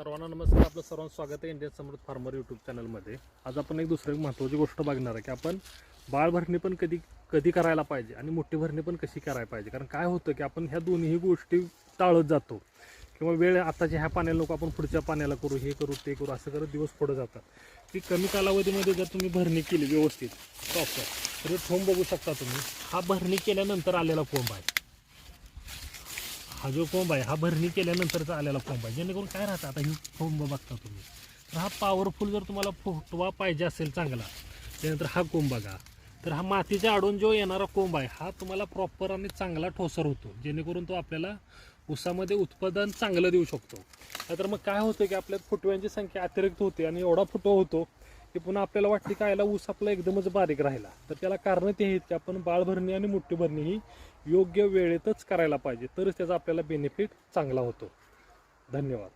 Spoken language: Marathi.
सर्वांना नमस्कार. आपलं सर्वांचं स्वागत आहे इंडियन समृद्ध फार्मर यूट्यूब चॅनलमध्ये आज आपण एक दुसरी महत्त्वाची गोष्ट बघणार आहे की आपण बाळ भरणी पण कधी कधी करायला पाहिजे आणि मोठी भरणी पण कशी करायला पाहिजे. कारण काय होतं की आपण ह्या दोन्ही गोष्टी टाळत जातो. किंवा वेळ आताच्या ह्या पाण्याला नको आपण पुढच्या पाण्याला करू हे करू ते करू असं करत दिवस पुढे जातात. की कमी कालावधीमध्ये जर तुम्ही भरणी केली व्यवस्थित प्रॉपर तर हे बघू शकता तुम्ही. हा भरणी केल्यानंतर आलेला कोंब आहे. हा जो कोंब आहे हा भरणी केल्यानंतरचा आलेला कोंब आहे. जेणेकरून काय राहतं आता ही कोंब बघता तुम्ही. तर हा पॉवरफुल जर तुम्हाला फुटवा पाहिजे असेल चांगला त्यानंतर हा कोंब बघा. तर हा मातीच्या आडून जो येणारा कोंब आहे हा तुम्हाला प्रॉपर आणि चांगला ठोसर होतो. जेणेकरून तो आपल्याला ऊसामध्ये उत्पादन चांगलं देऊ शकतो. नाहीतर मग काय होतं की आपल्या फुटव्यांची संख्या अतिरिक्त होते आणि एवढा फुटवा होतो ते पुन्हा आपल्याला वाटते का याला ऊस आपला एकदमच बारीक राहिला. तर त्याला कारण ते आहेत की आपण बाळ भरणी आणि मोठी भरणी ही योग्य वेळेतच करायला पाहिजे. तरच त्याचा आपल्याला बेनिफिट चांगला होतो. धन्यवाद.